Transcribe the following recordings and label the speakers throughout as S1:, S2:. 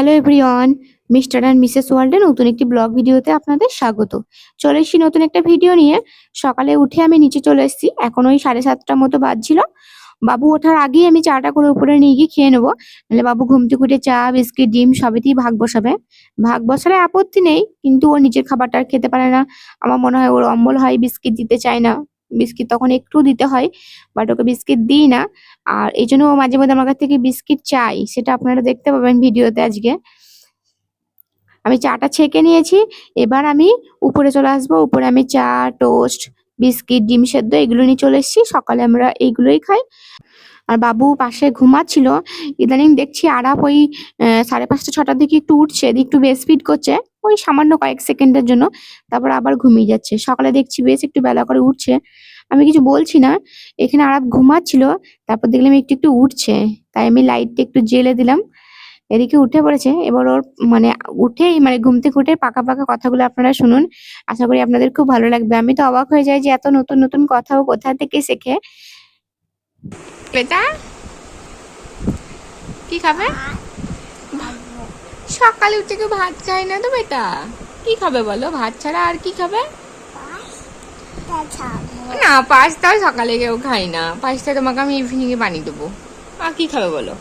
S1: Hello everyone Mr and Mrs ওয়ার্ল্ডের নতুন একটি ব্লগ ভিডিওতে আপনাদের স্বাগত। চলে এসেছি নতুন একটা ভিডিও নিয়ে। সকালে উঠে আমি নিচে চলে এসেছি। এখন ওই সাড়ে সাতটার মতো বাজছিল। বাবু ওঠার আগেই আমি চাটা করে উপরে নিয়ে গিয়ে খেয়ে নেব। নাহলে বাবু ঘুম থেকে চা, বিস্কিট, ডিম সবেতেই ভাগ বসাবে। ভাগ বসালে আপত্তি নেই, কিন্তু ও নিজের খাবারটা খেতে পারে না। আমার মনে হয় ওর অম্বল হয়, বিস্কিট দিতে চায় না। বিস্কিট তখন একটু দিতে হয় বাট ওকে বিস্কিট দিই না। আর এই জন্য ও মাঝে মধ্যে আমার কাছ থেকে বিস্কিট চাই সেটা আপনারা দেখতে পাবেন ভিডিওতে আজকে। আমি চাটা ছেঁকে নিয়েছি, এবার আমি উপরে চলে আসব, উপরে আমি চা টোস্ট বিস্কিট, ডিম সেদ্ধ, এগুলো নিয়ে চলে এসেছি, সকালে আমরা এইগুলোই খাই। আর বাবু পাশে ঘুমাচ্ছিল। ইদানিং দেখছি আরাপ ওই সাড়ে পাঁচটা ছটার দিকে একটু উঠছে একটু বেশ ফিট করছে, ওই সামান্য কয়েক সেকেন্ডের জন্য। তারপর আবার ঘুমিয়ে যাচ্ছে। সকালে দেখছি বেশ একটু বেলা করে উঠছে। আমি কিছু বলছি না। এখানে আরাপ ঘুমাচ্ছিল, তারপর দেখলাম একটু একটু উঠছে। তাই আমি লাইটটা একটু জ্বেলে দিলাম। এদিকে উঠে পড়েছে। এবার ওর মানে উঠেই মানে ঘুম থেকে উঠে পাকা পাকা কথাগুলো আপনারা শুনুন। আশা করি আপনাদের খুব ভালো লাগবে। আমি তো অবাক হয়ে যাই যে এত নতুন নতুন কথা ও কোথা থেকে শেখে? বেটা কি খাবে? সকালে উঠে কেউ ভাত খায় না তো বেটা। কি খাবে বলো? ভাত ছাড়া আর কি খাবে? না পাঁচটাও সকালে কেউ খাই না। পাঁচটা তোমাকে আমি ইভিনিং এ বানিয়ে দেবো। আর কি খাবে বলো?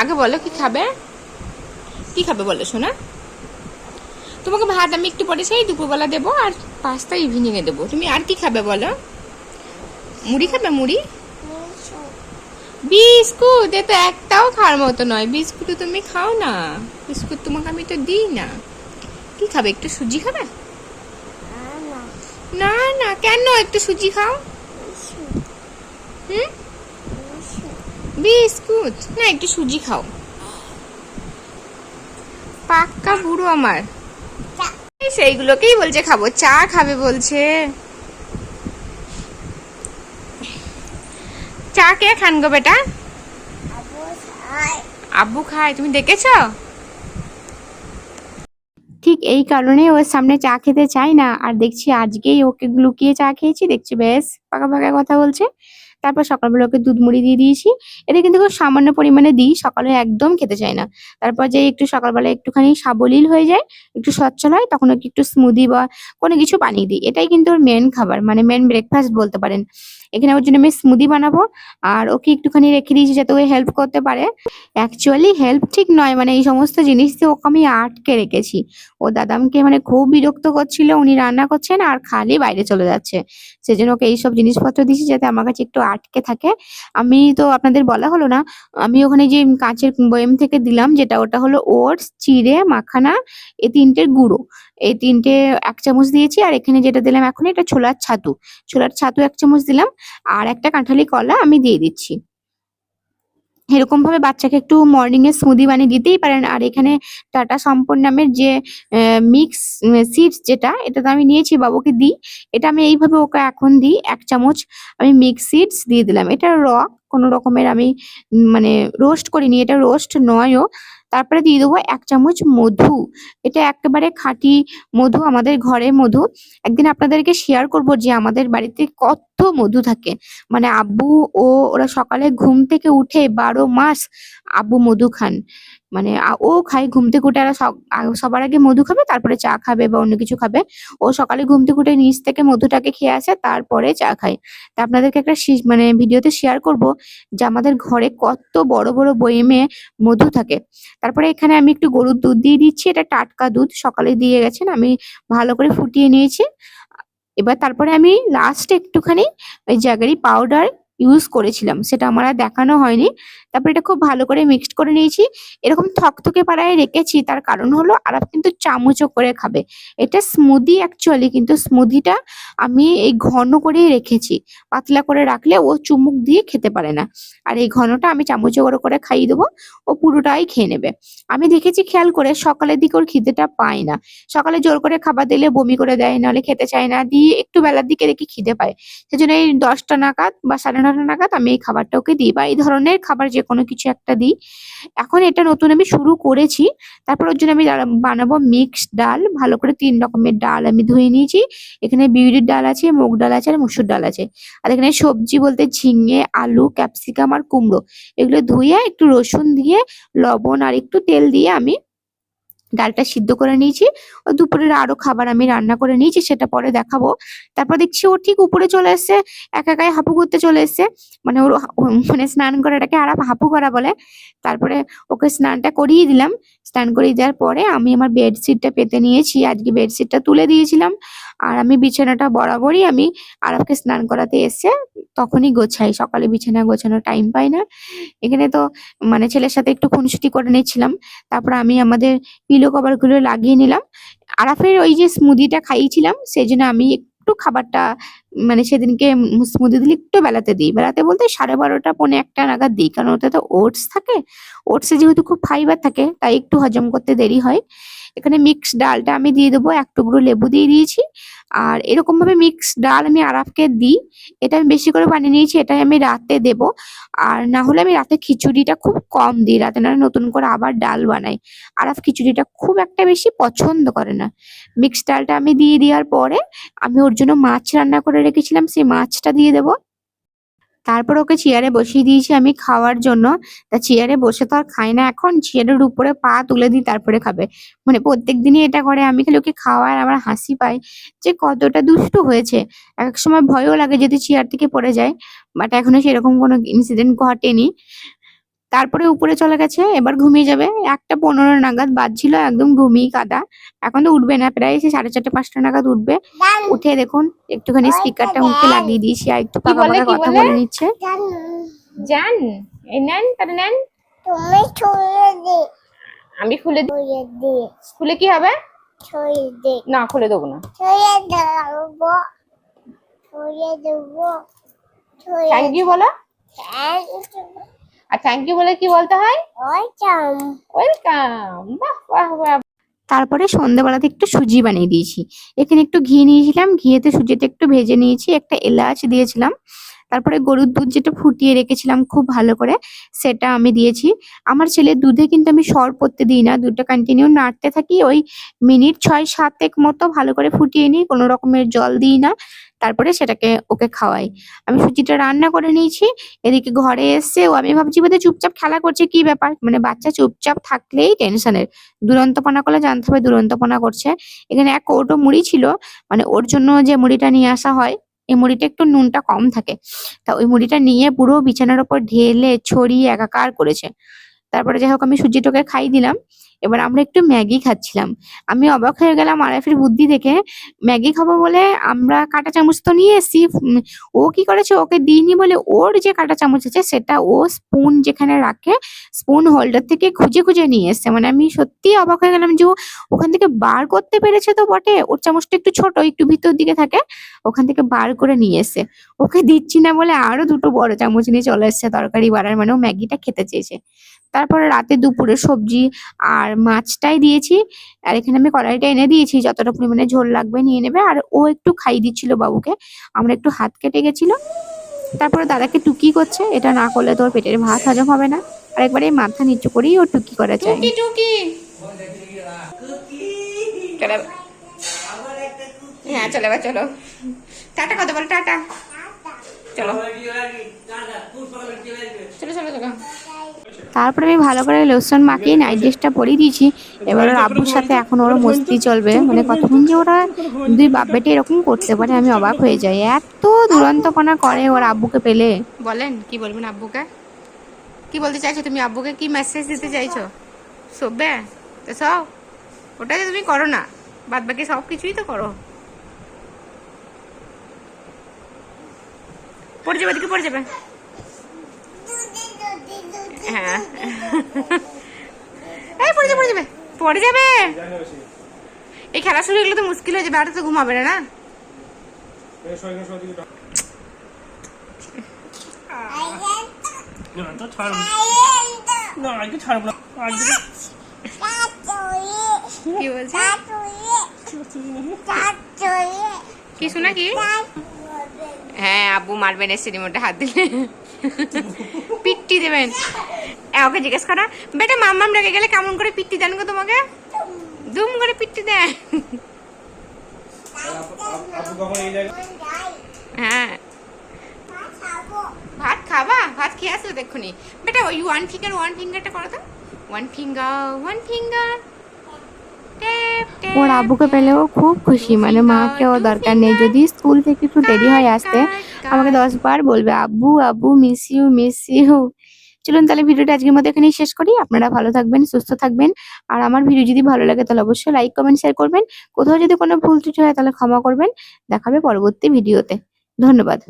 S1: আগে বলো, কি খাবে? কি খাবে বলো, শোনা? তোমাকে ভাত আমি একটু পরে সেই দুপুরবেলা দেবো আর পাঁচটা ইভিনিং এ দেবো। তুমি আর কি খাবে বলো? মুড়ি খাবে মুড়ি? বিস্কুট এ তো একটাও খাওয়ার মতো নয়। বিস্কুট তুমি খাও না। বিস্কুট তোমাকে আমি তো দিই না। কি খাবে একটু সুজি খাবে? না না কেন একটু সুজি খাও? হুম? বিস্কুট না একটু সুজি খাও। পাক্কা বুড়ো আমার। সেইগুলোকেই বলছে খাব। চা খাবে বলছে। চা কে খান গো বেটা? আব্বু খায় তুমি দেখেছ? ঠিক এই কারণে ওর সামনে চা খেতে চাই না আর দেখছি আজকেই ওকে লুকিয়ে চা খেয়েছি দেখছি বেশ পাকা পাকা কথা বলছে। তারপর সকালবেলা ওকে দুধ মুড়ি দিয়ে দিয়েছি এটা কিন্তু খুব সামান্য পরিমাণে দিই সকালে একদম খেতে চায় না। তারপর যে একটু সকালবেলা একটুখানি সাবলীল হয়ে যায় একটু সচ্ছল হয় তখন ওকে একটু স্মুদি বা কোনো কিছু বানিয়ে দিই এটাই কিন্তু ওর মেন খাবার মানে মেন ব্রেকফাস্ট বলতে পারেন। এখানে ওর জন্য আমি স্মুদি বানাবো। আর ওকে একটুখানি রেখে দিয়েছি যাতে ও হেল্প করতে পারে। অ্যাকচুয়ালি হেল্প ঠিক নয় মানে এই সমস্ত জিনিস দিয়ে ওকে আমি আটকে রেখেছি। ও দাদামকে মানে খুব বিরক্ত করছিল, উনি রান্না করছেন আর খালি বাইরে চলে যাচ্ছে। সেজন্য ওকে এইসব জিনিসপত্র দিয়েছি যাতে আমার কাছে একটু আটকে থাকে। আমি তো আপনাদের বলা হলো না, আমি ওখানে যে কাঁচের বয়েম থেকে দিলাম, যেটা ওটা হলো ওটস, চিড়ে, মাখানা, এ তিনটের গুঁড়ো। এই তিনটে এক চামচ দিয়েছি আর এখানে যেটা দিলাম এখন এটা ছোলার ছাতু। ছোলার ছাতু এক চামচ দিলাম আর একটা কাঁঠালি কলা আমি দিয়ে দিচ্ছি। এরকম ভাবে বাচ্চাকে একটু মর্নিং এ স্মুদি বানিয়ে দিতেই পারেন। আর এখানে টাটা সম্পন্ন নামের যে মিক্স সিডস যেটা এটা তো আমি নিয়েছি বাবুকে দিই। এটা আমি এইভাবে ওকে এখন দিই, এক চামচ আমি মিক্স সিডস দিয়ে দিলাম। এটা র কোনো রকমের আমি মানে রোস্ট করিনি। এটা রোস্ট নয়ও। তারপরে দিয়ে দেবো এক চামচ মধু। এটা একেবারে খাঁটি মধু, আমাদের ঘরে মধু। একদিন আপনাদেরকে শেয়ার করব যে আমাদের বাড়িতে কত মধু থাকে। মানে আব্বু ও ওরা সকালে ঘুম থেকে উঠে বারো মাস আব্বু মধু খান। মানে ও খায় ঘুম থেকে উঠে আর সবার আগে মধু খাবে, তারপরে চা খাবে বা অন্য কিছু খাবে। ও সকালে ঘুম থেকে উঠে নিচ থেকে মধুটাকে খেয়ে আসে, তারপরে চা খায়। তা আপনাদেরকে একটা মানে ভিডিওতে শেয়ার করব যে আমাদের ঘরে কত বড় বড় বয়েমে মধু থাকে। তারপরে এখানে আমি একটু গরুর দুধ দিয়ে দিচ্ছি, এটা টাটকা দুধ, সকালে দিয়ে গেছেন, আমি ভালো করে ফুটিয়ে নিয়েছি। এবার তারপরে আমি লাস্টে একটুখানি ওই জাগারি পাউডার ইউজ করেছিলাম, সেটা আমার আর দেখানো হয়নি। তারপরে এটা খুব ভালো করে মিক্সড করে নিয়েছি। এরকম থকথকে পাড়ায় রেখেছি, তার কারণ হলো আরাপ কিন্তু চামচও করে খাবে। এটা স্মুদি অ্যাকচুয়ালি কিন্তু স্মুদিটা আমি এই ঘন করে রেখেছি। পাতলা করে রাখলে ও চুমুক দিয়ে খেতে পারে না। আর এই ঘনটা আমি চামচে করে করে খাইয়ে দেবো, ও পুরোটাই খেয়ে নেবে। আমি দেখেছি, খেয়াল করে সকালের দিকে ওর খিদেটা পায় না। সকালে জোর করে খাবার দিলে বমি করে দেয়, নাহলে খেতে চায় না। দিয়ে একটু বেলার দিকে দেখি খিদে পায়। সেজন্য এই দশটা নাগাদ বা সাড়ে নটা নাগাদ আমি এই খাবারটা ওকে দিই বা এই ধরনের খাবার যে কোনো কিছু একটা দিই। এখন এটা নতুন আমি শুরু করেছি। তারপর ওর জন্য আমি বানাবো মিক্সড ডাল। ভালো করে তিন রকমের ডাল আমি ধুয়ে নিয়েছি। এখানে বিউলির ডাল আছে, মুগ ডাল আছে, আর মুসুর ডাল আছে। আর এখানে সবজি বলতে ঝিঙে, আলু, ক্যাপসিকাম আর কুমড়ো। এগুলো ধুয়ে একটু রসুন দিয়ে, লবণ আর একটু তেল দিয়ে আমি ডালটা সিদ্ধ করে নিয়েছি। ও দুপুরের আরও খাবার আমি রান্না করে নিয়েছি, সেটা পরে দেখাবো। তারপর দেখছি ও ঠিক উপরে চলে এসছে, একা একাই হাঁপু করতে চলে এসছে। মানে ওর মানে স্নান করাটাকে আর হাঁপু করা বলে। তারপরে ওকে স্নানটা করিয়ে দিলাম। স্নান করিয়ে দেওয়ার পরে আমি আমার বেডশিটটা পেতে নিয়েছি। আজকে বেডশিটটা তুলে দিয়েছিলাম। আর আমি বিছানাটা বরাবরই আমি আরবকে স্নান করাতে এসে তখনই গোছাই। সকালে বিছানা গোছানোর টাইম পাই না। এখানে তো মানে ছেলের সাথে একটু খুনসুটি করে নিচ্ছিলাম তারপর আমি আমাদের পিলো কভারগুলো লাগিয়ে নিলাম। আরাফের ওই যে স্মুদিটা খাইয়েছিলাম সেই জন্য আমি একটু খাবারটা মানে সেদিনকে স্মুদি দিলে একটু বেলাতে দিই। বেলাতে বলতে সাড়ে বারোটা, পৌনে একটা নাগাদ দিই। কারণ ওতে তো ওটস থাকে। ওটসে যেহেতু খুব ফাইবার থাকে, তাই একটু হজম করতে দেরি হয়। এখানে মিক্স ডালটা আমি দিয়ে দেবো, এক টুকরো লেবু দিয়ে দিয়েছি। আর এরকম ভাবে মিক্স ডাল আমি আরাফকে দিই, এটা আমি বেশি করে বানিয়ে নিয়েছি, এটাই আমি রাতে দেব। আর না হলে আমি রাতে খিচুড়িটা খুব কম দিই, রাতে না নতুন করে আবার ডাল বানাই। আরাফ খিচুড়িটা খুব একটা বেশি পছন্দ করে না। মিক্স ডালটা আমি দিয়ে দেওয়ার পরে আমি ওর জন্য মাছ রান্না করে রেখেছিলাম, সেই মাছটা দিয়ে দেবো। তারপর ওকে চেয়ারে বসিয়ে দিয়েছি আমি খাওয়ার জন্য। তা চেয়ারে বসে তো আর খায় না এখন, চেয়ারের উপরে পা তুলে দিই, তারপরে খাবে। মানে প্রত্যেক দিনই এটা করে, আমি খালি ওকে খাওয়ার আমার হাসি পাই যে কতটা দুষ্টু হয়েছে। এক সময় ভয়ও লাগে যদি চেয়ার থেকে পড়ে যায় বাট এখনও সেরকম কোনো ইনসিডেন্ট ঘটেনি। তারপরে উপরে চলে গেছে এবার ঘুমিয়ে যাবে। একটা পনেরো নাগাদ বাজছিল একদম ঘুমিয়ে কাদা। এখন তো উঠবে না প্রায় সে সাড়ে চারটে পাঁচটা নাগাদ উঠবে। উঠে দেখুন একটুখানি স্পিকারটা মুখে লাগিয়ে দিয়েছি আর একটু পাকা পাকা কথা
S2: বলে?
S1: নিচ্ছে।
S2: জানো।
S1: এই নেন তাহলে নেন।
S2: তুমি ছুঁয়ে দে।
S1: আমি খুলে
S2: দে
S1: খুলে কি হবে? না খুলে দেবো না। থ্যাংক ইউ বলো। আর থ্যাংক ইউ বলে কি বলতে হয়?
S2: ওয়েলকাম চাম
S1: ওয়েলকাম বাহ বাহ বাহ। তারপরে সন্ধ্যাবেলাতে একটু সুজি বানিয়ে দিয়েছি। এখানে একটু ঘি নিয়েছিলাম ঘিয়েতে সুজিটা একটু ভেজে নিয়েছি একটা এলাচ দিয়েছিলাম। তারপরে গরুর দুধ যেটা ফুটিয়ে রেখেছিলাম খুব ভালো করে, সেটা আমি দিয়েছি। আমার ছেলের দুধে কিন্তু আমি সর পড়তে দিই না, দুধটা কন্টিনিউ নাড়তে থাকি, ওই মিনিট ছয় সাতেক মতো ভালো করে ফুটিয়ে নিই, কোনো রকমের জল দিই না, তারপরে সেটাকে ওকে খাওয়াই। আমি সুজিটা রান্না করে নিয়েছি, এদিকে ঘরে এসছে ও, আমি ভাবছি বোধহয় চুপচাপ খেলা করছে, কি ব্যাপার? মানে বাচ্চা চুপচাপ থাকলেই টেনশনের দুরন্তপনা করলে জানতে হবে দুরন্তপনা করছে। এখানে এক কৌটো মুড়ি ছিল মানে ওর জন্য যে মুড়িটা নিয়ে আসা হয় এই মুড়িটা একটু নুনটা কম থাকে। তা ওই মুড়িটা নিয়ে পুরো বিছানার ওপর ঢেলে ছড়িয়ে একাকার করেছে। তারপরে যাই হোক আমি সুজিটাকে খাই দিলাম। এবার আমরা একটু ম্যাগি খাচ্ছিলাম। আমি অবাক হয়ে গেলাম আরাফের বুদ্ধি দেখে। ম্যাগি খাব বলে আমরা কাঁটা চামচ তো নিয়ে এসেছি ও কি করেছে? ওকে দিইনি বলে ওর যে কাঁটা চামচ আছে সেটা ও স্পুন যেখানে রাখে স্পুন হোল্ডার থেকে খুঁজে খুঁজে নিয়ে এসছে। মানে আমি সত্যি অবাক হয়ে গেলাম যে ওখান থেকে বার করতে পেরেছে তো বটে। ওর চামচটা একটু ছোট, একটু ভিতর দিকে থাকে, ওখান থেকে বার করে নিয়ে এসছে। ওকে দিচ্ছি না বলে আরও দুটো বড় চামচ নিয়ে চলে এসছে তরকারি বাড়ার। মানে ও ম্যাগিটা খেতে চেয়েছে। তারপরে রাতে দুপুরে সবজি আর মাছটাই দিয়েছি। আর এখানে আমি কড়াইটা এনে দিয়েছি, যতটা পরিমাণে ঝোল লাগবে নিয়ে নেবে। আর ও একটু খাইয়ে দিচ্ছিল বাবুকে, আমরা একটু হাত কেটে গেছিল। তারপরে দাদাকে টুকি করছে, এটা না করলে তোর পেটের ভাত হজম হবে না। আর একবারে মাথা নিচু করেই ও টুকি করা
S3: টুকি হ্যাঁ চলো টাটা চলো চলো চলো।
S1: তারপরে আমি ভালো করে লোশন মাখিয়ে নাইট ড্রেসটা পরিয়ে দিয়েছি। এবার ওর আব্বুর সাথে এখন ওর মস্তি চলবে। মানে কতক্ষণ যে ওরা দুই বাপ বেটে এরকম করতে পারে, আমি অবাক হয়ে যাই। এত দুরন্তপনা করে ওর আব্বুকে পেলে।
S3: বলেন, কি বলবেন আব্বুকে? কি বলতে চাইছো তুমি? আব্বুকে কি মেসেজ দিতে চাইছো? শোবে তো সব ওটা তুমি করো না বাদ বাকি সব কিছুই তো করো। পড়ে যাবে দিকে পড়ে যাবে। হ্যাঁ। এই পড়ে যাবে পড়ে যাবে পড়ে যাবে। এই খেলা শুরু তো মুশকিল হয়ে যাবে আর তো ঘুমাবে না না? কি শোনা কি? হ্যাঁ আব্বু মারবেন এসে রিমোটে হাত দিলে। পিট্টি দেবেন। ওকে জিজ্ঞেস করা বেটা মাম্মাম রেগে গেলে কেমন করে পিট্টি দেন গো তোমাকে? দুম করে পিট্টি দেন হ্যাঁ। ভাত খাবা? ভাত খেয়ে আসো দেখুনি। বেটা ওই ওয়ান ফিঙ্গার ওয়ান ফিঙ্গারটা করো তো। ওয়ান ফিঙ্গার ওয়ান ফিঙ্গার
S1: ওর আব্বুকে পেলেও খুব খুশি। মানে মাকেও দরকার নেই। যদি স্কুল থেকে একটু দেরি হয় আসতে আমাকে দশ বার বলবে আব্বু আব্বু মিস ইউ মিস ইউ চলুন তাহলে ভিডিওটা আজকের মতো এখানেই শেষ করি। আপনারা ভালো থাকবেন, সুস্থ থাকবেন। আর আমার ভিডিও যদি ভালো লাগে তাহলে অবশ্যই লাইক কমেন্ট শেয়ার করবেন। কোথাও যদি কোনো ভুল ত্রুটি হয় তাহলে ক্ষমা করবেন। দেখাবে পরবর্তী ভিডিওতে। ধন্যবাদ।